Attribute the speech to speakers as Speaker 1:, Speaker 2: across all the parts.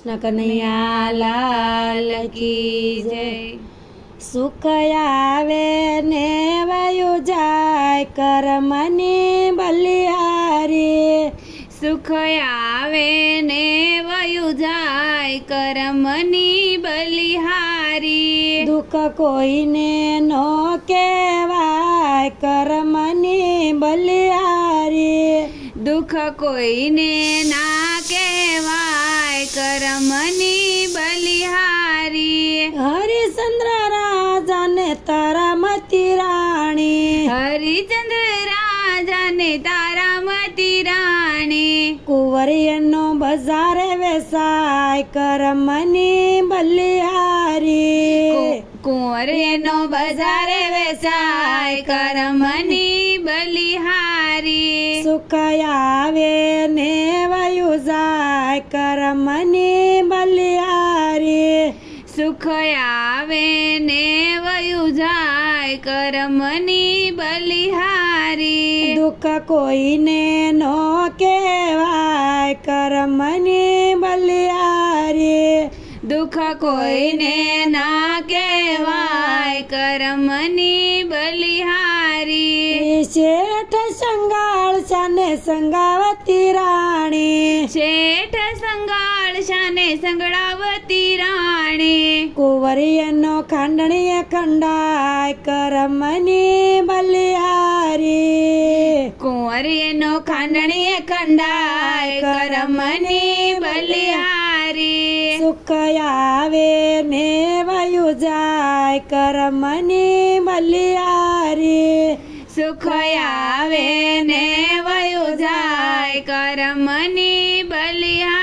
Speaker 1: કૃષ્ણ કનૈયા લાલ કી જય. સુખ આવે ને વાયુ જાય કરમની બલિહારી.
Speaker 2: સુખ આવે ને વયુ જાય કરમની બલિહારી.
Speaker 1: દુઃખ કોઈને નો કહેવાય કરમની બલિહારી.
Speaker 2: દુઃખ કોઈને ના કરમની બલિહારી.
Speaker 1: હરિચંદ્ર રાજાને તારામતી રાણી.
Speaker 2: હરિચંદ્ર રાજાને તારામતી રાણી.
Speaker 1: કુંવરિયનો બજારે વેસાય કરમની બલિહારી.
Speaker 2: કુંવરિયનો બજારે વેસાય કરમની બલિહારી.
Speaker 1: સુખ આવે ને વયુ જાય. કરમની રે
Speaker 2: સુખ આવે ને વયું જાય કરમની બલિહારી.
Speaker 1: દુઃખ કોઈને નો કહેવાય કરમની બલિહારી.
Speaker 2: દુઃખ કોઈને ના કહેવાય કરમની બલિહારી.
Speaker 1: શેઠ સંગાળ સાને સંગાવતી
Speaker 2: રા સંગાળ શાને સંગળાવતી રાણે.
Speaker 1: કુંવરિયનો ખાંડણીય ખંડાય કરમની બલિહારી.
Speaker 2: કુંવરીનો ખાંડણીય ખંડાય કરમની બલિહારી.
Speaker 1: સુખ આવે ને વયુ જાય કરમની બલિહારી.
Speaker 2: સુખ આવે ને વયુ જાય કરમની બલિહારી.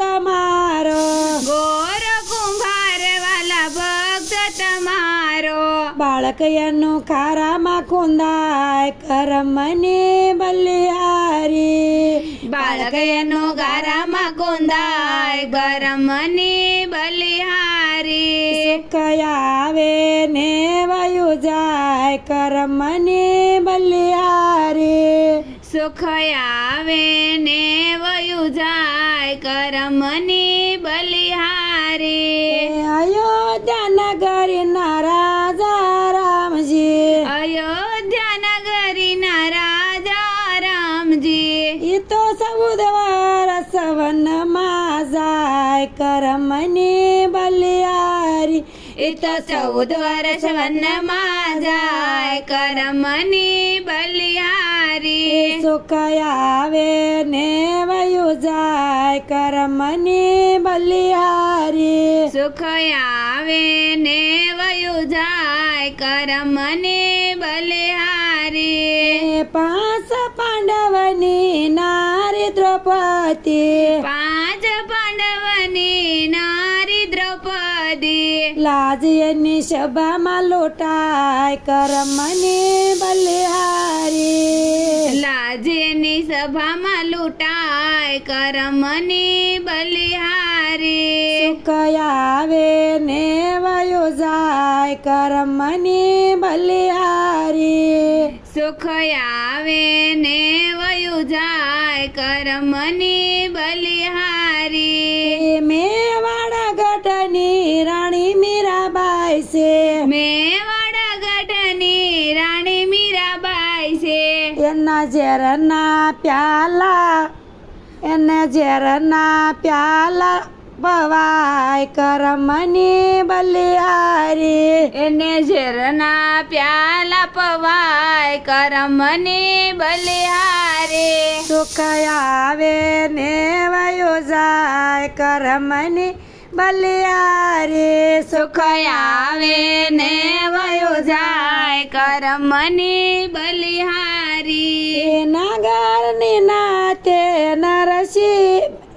Speaker 1: તમારો.
Speaker 2: ગોર કુંભાર વાલા ભક્ત તમારો.
Speaker 1: બાળક એનું ખારામાં કુંદાય કરમની બલિહારી.
Speaker 2: બાળક એનું ગારામાં કુંદાય ગરમની બલિહારી.
Speaker 1: કયા આવે ને જાય કરમની બલિહારી
Speaker 2: સુખ આવે ને વયુ જાય કરમની બલિહારી
Speaker 1: અયોધ્યા નગરી ના રાજા રામજી
Speaker 2: અયોધ્યા નગરીના રાજા રામજી
Speaker 1: ઈ તો સૌદ વરસ વનમાં જાય કરમની બલિહારી
Speaker 2: એ તો ચૌદ વર્ષ વનમાં જાય કરમની બલિહારી.
Speaker 1: સુખ આવે ને વયુ જાય કરમની બલિહારી.
Speaker 2: સુખ આવે ને વયુ જાય કરમની બલિહારી.
Speaker 1: પાંચ પાંડવની નારી દ્રૌપદી.
Speaker 2: પાંચ પાંડવની નારી દ્રૌપદી
Speaker 1: લાજ એની સભામાં લોટાય કરમની બલિહારી.
Speaker 2: લાજેની સભામાં લૂંટાય કરમની બલિહારી.
Speaker 1: કયાવે ને વયો જાય કરમની બલિહારી.
Speaker 2: સુખ આવે ને વયુ જાય કરમની
Speaker 1: એના ઝેરના પ્યાલા, એને ઝેરના પ્યાલા ભવાય કરમની બલિહારી.
Speaker 2: એને ઝેરના પ્યાલા પવાય કરમની બલિહારી.
Speaker 1: સુખ આવે ને વયો જાય કરમની બલિહારી.
Speaker 2: સુખ આવે ને વયો જાય કરમની બલિહારી.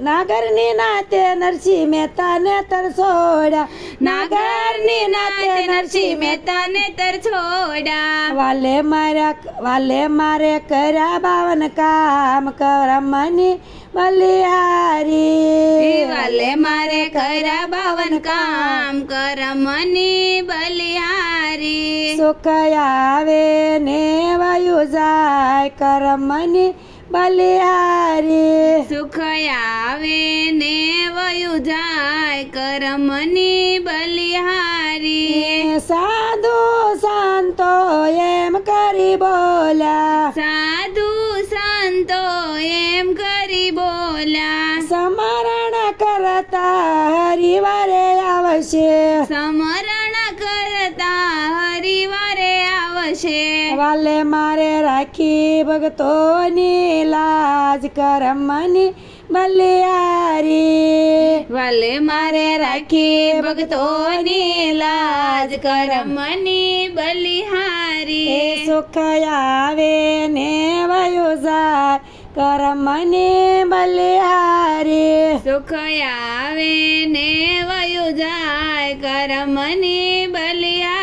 Speaker 1: નાગરની નાતે નરસિંહ મહેતા ને તરસોડા
Speaker 2: નાગરની નાતે નરસિંહ મહેતા ને તર છોડા
Speaker 1: વાલે માર્યા વાલે મારે કર્યા બાવન કામ કરમની બલિહારી.
Speaker 2: વાલે મારે કર્યા બાવન કામ કરમની બલિહારી.
Speaker 1: સુખ આવે ને વાયુ જાય કરમની બલિહારી.
Speaker 2: સુખ આવે ને વયુ જાય કરમની
Speaker 1: આવશે વાલે મારે રાખી ભક્તોની લાજ કરમની બલિયારી
Speaker 2: વાલે મારે રાખી ભક્તોની લાજ કરમની બલિહારી.
Speaker 1: સુખ આવે ને વયો જાય કરમની બલિહારી.
Speaker 2: સુખ આવે ને વયું જાય કરમની બલિહારી.